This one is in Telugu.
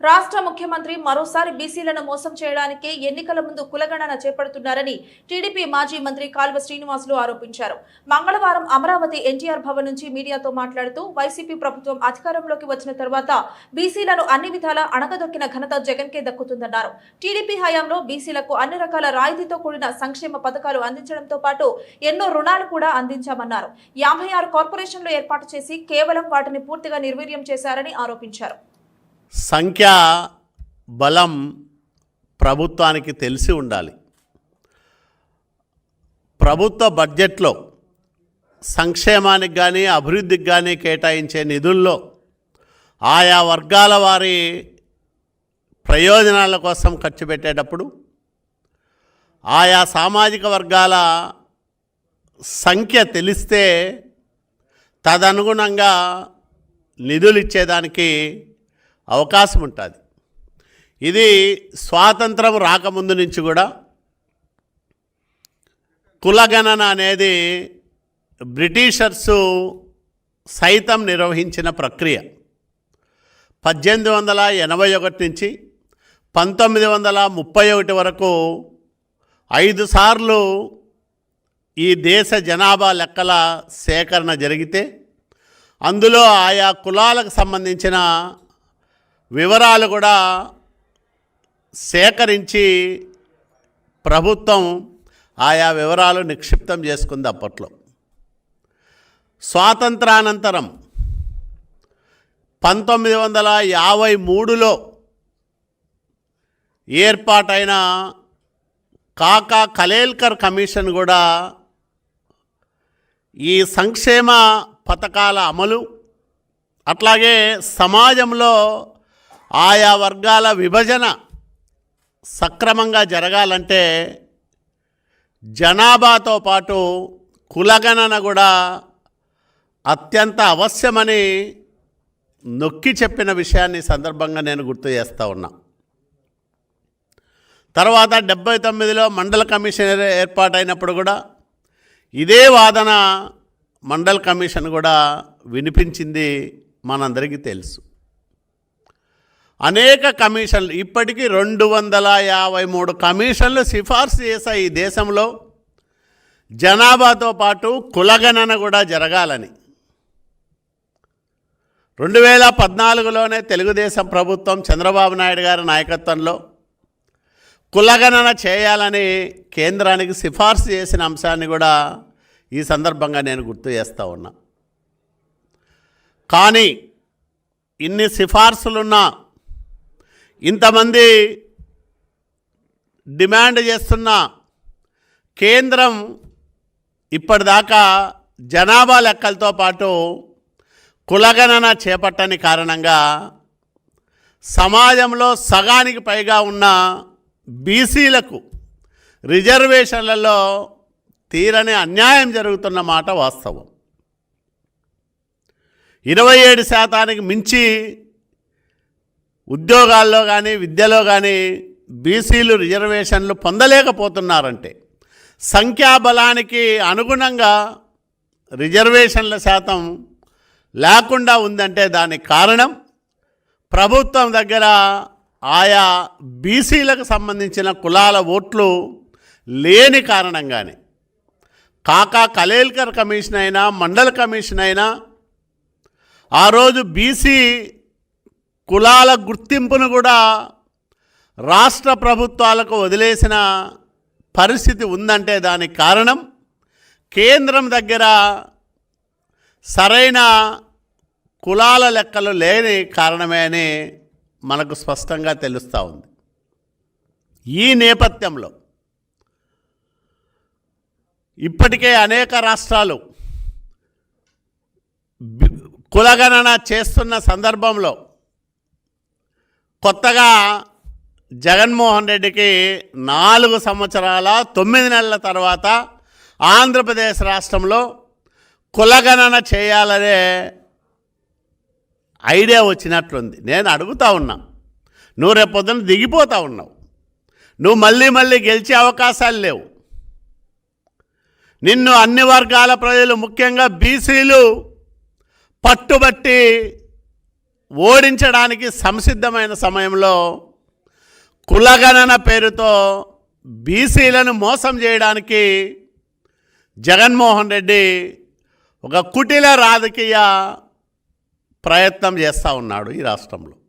రాష్ట్ర ముఖ్యమంత్రి మరోసారి బీసీలను మోసం చేయడానికి ఎన్నికల ముందు కులగణన చేపడుతున్నారని టీడీపీ మాజీ మంత్రి కాల్వ శ్రీనివాసులు ఆరోపించారు. మంగళవారం అమరావతి ఎన్టీఆర్ భవన్ నుంచి మీడియాతో మాట్లాడుతూ వైసీపీ ప్రభుత్వం అధికారంలోకి వచ్చిన తర్వాత బీసీలను అన్ని విధాలా అణగదొక్కిన ఘనత జగన్కే దక్కుతుందన్నారు. టీడీపీ హయాంలో బీసీలకు అన్ని రకాల రాయితీతో కూడిన సంక్షేమ పథకాలు అందించడంతో పాటు ఎన్నో రుణాలు కూడా అందించామన్నారు. యాభై ఆరు కార్పొరేషన్లు ఏర్పాటు చేసి కేవలం వాటిని పూర్తిగా నిర్వీర్యం చేశారని ఆరోపించారు. సంఖ్యా బలం ప్రభుత్వానికి తెలిసి ఉండాలి. ప్రభుత్వ బడ్జెట్లో సంక్షేమానికి కానీ అభివృద్ధికి కానీ కేటాయించే నిధుల్లో ఆయా వర్గాల వారి ప్రయోజనాల కోసం ఖర్చు పెట్టేటప్పుడు ఆయా సామాజిక వర్గాల సంఖ్య తెలిస్తే తదనుగుణంగా నిధులు ఇచ్చేదానికి అవకాశం ఉంటుంది ఇది స్వాతంత్రం రాకముందు నుంచి కూడా కులగణన అనేది బ్రిటిషర్సు సైతం నిర్వహించిన ప్రక్రియ. పద్దెనిమిది వందల ఎనభై ఒకటి నుంచి పంతొమ్మిది వందల ముప్పై ఒకటి వరకు ఐదు సార్లు ఈ దేశ జనాభా లెక్కల సేకరణ జరిగితే అందులో ఆయా కులాలకు సంబంధించిన వివరాలు కూడా సేకరించి ప్రభుత్వం ఆయా వివరాలు నిక్షిప్తం చేసుకుంది అప్పట్లో. స్వాతంత్రానంతరం పంతొమ్మిది వందల యాభై మూడులో ఏర్పాటైన కాకా కలేల్కర్ కమిషన్ కూడా ఈ సంక్షేమ పథకాల అమలు అట్లాగే సమాజంలో ఆయా వర్గాల విభజన సక్రమంగా జరగాలంటే జనాభాతో పాటు కులగణన కూడా అత్యంత అవశ్యమని నొక్కి చెప్పిన విషయాన్ని సందర్భంగా నేను గుర్తు చేస్తూ ఉన్నా. తర్వాత డెబ్బై తొమ్మిదిలో మండల కమిషన్ ఏర్పాటైనప్పుడు కూడా ఇదే వాదన మండల్ కమిషన్ కూడా వినిపించింది మనందరికీ తెలుసు. అనేక కమిషన్లు ఇప్పటికీ రెండు వందల యాభై మూడు కమిషన్లు సిఫార్సు చేశాయి ఈ దేశంలో. జనాభాతో పాటు కులగణన కూడా జరగాలని. రెండు వేల పద్నాలుగులోనే తెలుగుదేశం ప్రభుత్వం చంద్రబాబు నాయుడు గారి నాయకత్వంలో కులగణన చేయాలని కేంద్రానికి సిఫార్సు చేసిన అంశాన్ని కూడా ఈ సందర్భంగా నేను గుర్తు చేస్తూ ఉన్నా. కానీ ఇన్ని సిఫార్సులున్నా ఇంతమంది డిమాండ్ చేస్తున్న కేంద్రం ఇప్పటిదాకా జనాభా లెక్కలతో పాటు కులగణన చేపట్టని కారణంగా సమాజంలో సగానికి పైగా ఉన్న బీసీలకు రిజర్వేషన్లలో తీరని అన్యాయం జరుగుతున్న మాట వాస్తవం. ఇరవై ఏడు శాతానికి మించి ఉద్యోగాల్లో కానీ విద్యలో కానీ బీసీలు రిజర్వేషన్లు పొందలేకపోతున్నారంటే సంఖ్యాబలానికి అనుగుణంగా రిజర్వేషన్ల శాతం లేకుండా ఉందంటే దానికి కారణం ప్రభుత్వం దగ్గర ఆయా బీసీలకు సంబంధించిన కులాల ఓట్లు లేని కారణంగానే కాకా కలేల్కర్ కమిషన్ అయినా మండల కమిషన్ అయినా ఆ రోజు బీసీ కులాల గుర్తింపును కూడా రాష్ట్ర ప్రభుత్వాలకు వదిలేసిన పరిస్థితి ఉందంటే దానికి కారణం కేంద్రం దగ్గర సరైన కులాల లెక్కలు లేని కారణమే అని మనకు స్పష్టంగా తెలుస్తూ ఉంది. ఈ నేపథ్యంలో ఇప్పటికే అనేక రాష్ట్రాలు కులగణన చేస్తున్న సందర్భంలో కొత్తగా జగన్మోహన్ రెడ్డికి నాలుగు సంవత్సరాల తొమ్మిది నెలల తర్వాత ఆంధ్రప్రదేశ్ రాష్ట్రంలో కులగణన చేయాలనే ఐడియా వచ్చినట్లుంది. నేను అడుగుతా ఉన్నా. నువ్వు రేపు పొద్దున దిగిపోతా ఉన్నావు. నువ్వు మళ్ళీ మళ్ళీ గెలిచే అవకాశాలు లేవు. నిన్ను అన్ని వర్గాల ప్రజలు ముఖ్యంగా బీసీలు పట్టుబట్టి ఓడించడానికి సంసిద్ధమైన సమయంలో కులగణన పేరుతో బీసీలను మోసం చేయడానికి జగన్మోహన్ రెడ్డి ఒక కుటిల రాజకీయ ప్రయత్నం చేస్తూ ఉన్నాడు ఈ రాష్ట్రంలో.